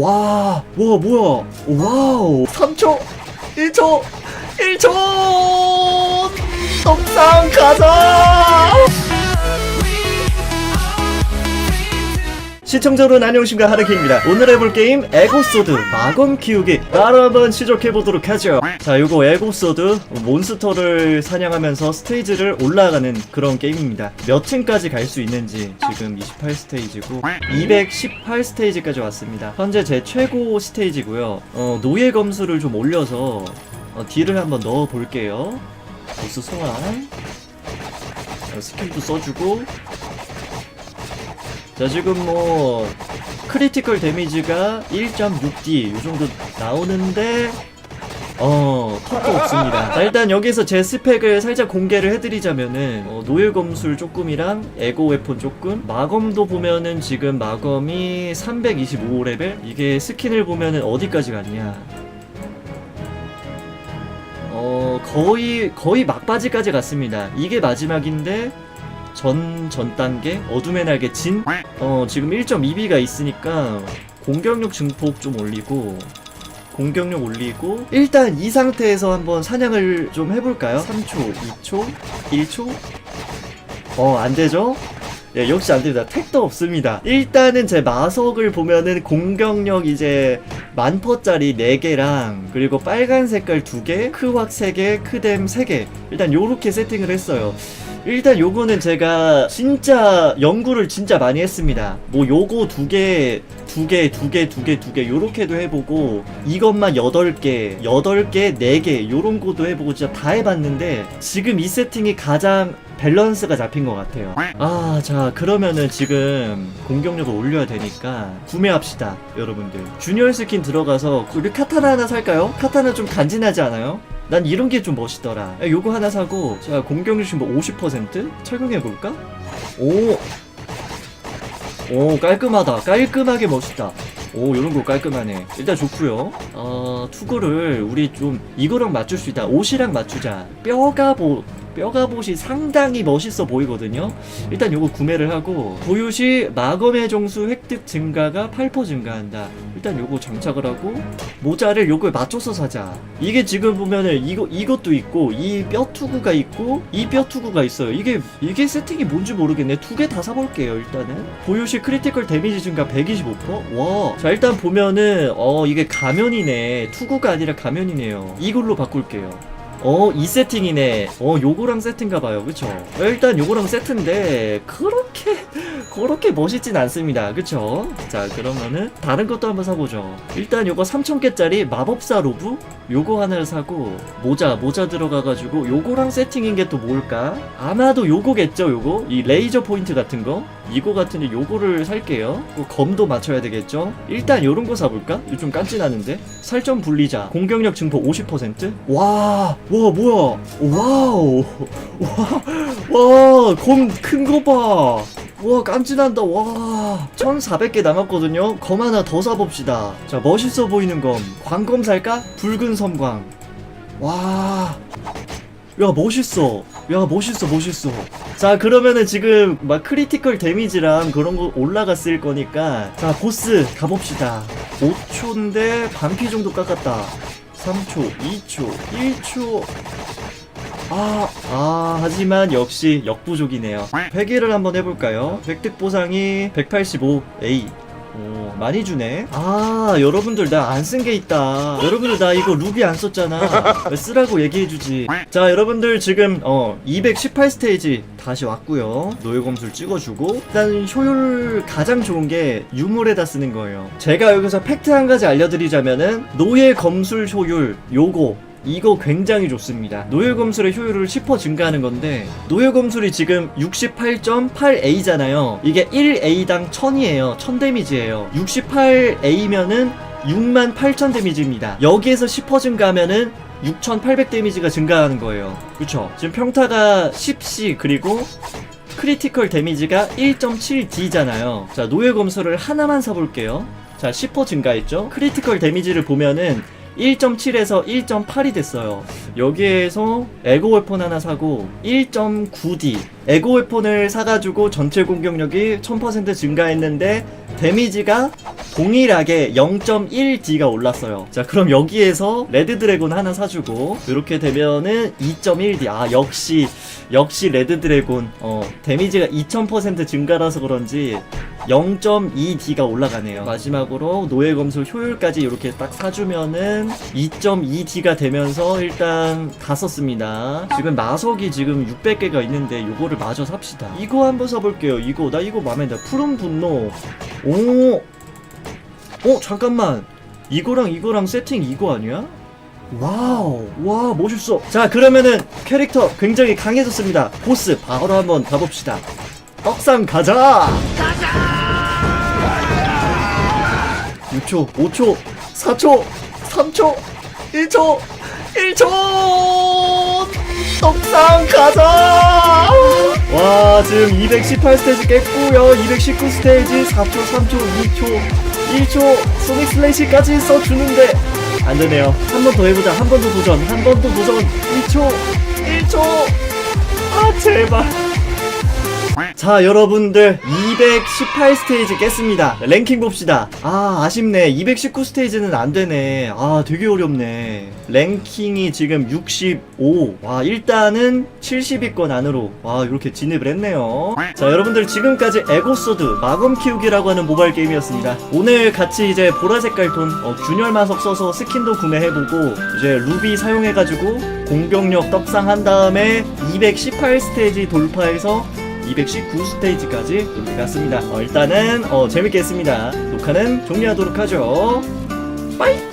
와, 와, 뭐야. 와우. 3초, 1초, 1초! 떡상 가자! 시청자 여러분 안녕하십니까? 하르키입니다. 오늘 해볼 게임 에고소드 마검 키우기. 바로 한번 시작해보도록 하죠. 자 요거 에고소드 몬스터를 사냥하면서 스테이지를 올라가는 그런 게임입니다. 몇 층까지 갈 수 있는지 지금 28스테이지고 218스테이지까지 왔습니다. 현재 제 최고 스테이지고요. 어, 노예 검수를 좀 올려서 어, 딜을 한번 넣어 볼게요. 보스 소환. 어, 스킬도 써주고 자 지금 뭐 크리티컬 데미지가 1.6D 요 정도 나오는데 어 턱도 없습니다. 자 일단 여기서 제 스펙을 살짝 공개를 해드리자면은 어, 노예 검술 조금이랑 에고 웨폰 조금. 마검도 보면은 지금 마검이 325레벨? 이게 스킨을 보면은 어디까지 갔냐? 어 거의 거의 막바지까지 갔습니다. 이게 마지막인데 전, 전 단계? 어둠의 날개 진? 어, 지금 1.2B가 있으니까 공격력 증폭 좀 올리고 공격력 올리고 일단 이 상태에서 한번 사냥을 좀 해볼까요? 3초, 2초, 1초? 어, 안 되죠? 예, 역시 안 됩니다. 택도 없습니다. 일단은 제 마석을 보면은 공격력 이제 만퍼짜리 4개랑 그리고 빨간 색깔 2개, 크왁 3개, 크뎀 3개. 일단 요렇게 세팅을 했어요. 일단 요거는 제가 진짜 연구를 진짜 많이 했습니다. 뭐 요거 두 개, 두 개, 두 개, 두 개, 두 개, 요렇게도 해보고, 이것만 여덟 개, 여덟 개, 네 개, 요런 거도 해보고 진짜 다 해봤는데, 지금 이 세팅이 가장 밸런스가 잡힌 것 같아요. 아, 자, 그러면은 지금 공격력을 올려야 되니까 구매합시다, 여러분들. 주니어 스킨 들어가서 우리 카타나 하나 살까요? 카타나 좀 간지나지 않아요? 난 이런 게 좀 멋있더라. 야, 요거 하나 사고, 자, 공격력 지금 뭐 50%? 착용해볼까? 오! 오, 깔끔하다. 깔끔하게 멋있다. 오, 요런 거 깔끔하네. 일단 좋고요 어, 투구를 우리 좀 이거랑 맞출 수 있다. 옷이랑 맞추자. 뼈가 보, 뼈가봇이 상당히 멋있어 보이거든요. 일단 요거 구매를 하고 보유 시 마검의 정수 획득 증가가 8% 증가한다. 일단 요거 장착을 하고 모자를 요거에 맞춰서 사자. 이게 지금 보면은 이거 이것도 있고 이 뼈 투구가 있고 이 뼈 투구가 있어요. 이게 이게 세팅이 뭔지 모르겠네. 두 개 다 사볼게요. 일단은 보유 시 크리티컬 데미지 증가 125%. 와. 자 일단 보면은 어 이게 가면이네. 투구가 아니라 가면이네요. 이걸로 바꿀게요. 어, 이 세팅이네. 어, 요거랑 세트인가 봐요. 그쵸? 어, 일단 요거랑 세트인데, 그렇게, 그렇게 멋있진 않습니다. 그쵸? 자, 그러면은, 다른 것도 한번 사보죠. 일단 요거 3,000개짜리 마법사 로브? 요거 하나를 사고, 모자, 모자 들어가가지고, 요거랑 세팅인 게 또 뭘까? 아마도 요거겠죠, 요거? 이 레이저 포인트 같은 거? 이거 같은데 요거를 살게요. 그 검도 맞춰야 되겠죠? 일단 요런 거 사볼까? 좀 깐진하는데? 살점 분리자. 공격력 증폭 50%? 와, 와, 뭐야. 와우. 와, 와, 검 큰 거 봐. 와, 깐진한다. 와. 1400개 남았거든요. 검 하나 더 사봅시다. 자, 멋있어 보이는 검. 광검 살까? 붉은 섬광. 와. 야, 멋있어. 야, 멋있어, 멋있어. 자, 그러면은 지금 막 크리티컬 데미지랑 그런 거 올라갔을 거니까. 자, 보스 가봅시다. 5초인데 반피 정도 깎았다. 3초, 2초, 1초. 아, 아, 하지만 역시 역부족이네요. 회계를 한번 해볼까요? 획득 보상이 185A. 오, 많이 주네. 아, 여러분들 나 안 쓴 게 있다. 여러분들 나 이거 루비 안 썼잖아. 왜 쓰라고 얘기해주지. 자, 여러분들 지금 어 218 스테이지 다시 왔고요. 노예검술 찍어주고 일단 효율 가장 좋은 게 유물에다 쓰는 거예요. 제가 여기서 팩트 한 가지 알려드리자면은 노예 검술 효율 요거 이거 굉장히 좋습니다. 노예 검술의 효율을 10% 증가하는 건데 노예 검술이 지금 68.8A잖아요. 이게 1A당 1000이에요. 1000 데미지예요. 68A면은 6만 8천 데미지입니다. 여기에서 10% 증가하면은 6,800 데미지가 증가하는 거예요. 그쵸? 지금 평타가 10C 그리고 크리티컬 데미지가 1.7D잖아요. 자, 노예 검술을 하나만 사볼게요. 자, 10% 증가했죠? 크리티컬 데미지를 보면은 1.7에서 1.8이 됐어요. 여기에서 에고 웨폰 하나 사고 1.9D 에고 웨폰을 사가지고 전체 공격력이 1000% 증가했는데 데미지가 동일하게 0.1D가 올랐어요. 자, 그럼 여기에서 레드 드래곤 하나 사주고 이렇게 되면은 2.1D. 아, 역시 역시 레드 드래곤 어 데미지가 2000% 증가라서 그런지 0.2D가 올라가네요. 마지막으로 노예 검술 효율까지 이렇게 딱 사주면은 2.2D가 되면서 일단 다 썼습니다. 지금 마석이 지금 600개가 있는데 요거를 마저 삽시다. 이거 한번 사볼게요. 이거 나 이거 마음에 든다. 푸른 분노. 오. 어 잠깐만. 이거랑 이거랑 세팅 이거 아니야? 와우 와 멋있어 자 그러면은 캐릭터 굉장히 강해졌습니다 보스 바로 한번 가봅시다 떡상 가자 6초 5초 4초 3초 1초 1초. 떡상 가자. 와 지금 218 스테이지 깼고요. 219 스테이지 4초 3초 2초 1초. 소닉 슬래시까지 써주는데 안 되네요. 한 번 더 해보자. 한 번 더 도전. 한 번 더 도전. 1초 1초. 아 제발 자 여러분들 218 스테이지 깼습니다. 랭킹 봅시다. 아 아쉽네. 219 스테이지는 안되네. 아 되게 어렵네. 랭킹이 지금 65와 일단은 70위권 안으로. 와 이렇게 진입을 했네요. 자 여러분들 지금까지 에고소드 마검 키우기라고 하는 모바일 게임이었습니다. 오늘 같이 이제 보라색깔 톤 어, 균열 마석 써서 스킨도 구매해보고 이제 루비 사용해가지고 공격력 떡상한 다음에 218 스테이지 돌파해서 219 스테이지까지 이렇게 갔습니다. 어, 일단은 어, 재밌게 했습니다. 녹화는 종료하도록 하죠. 빠이!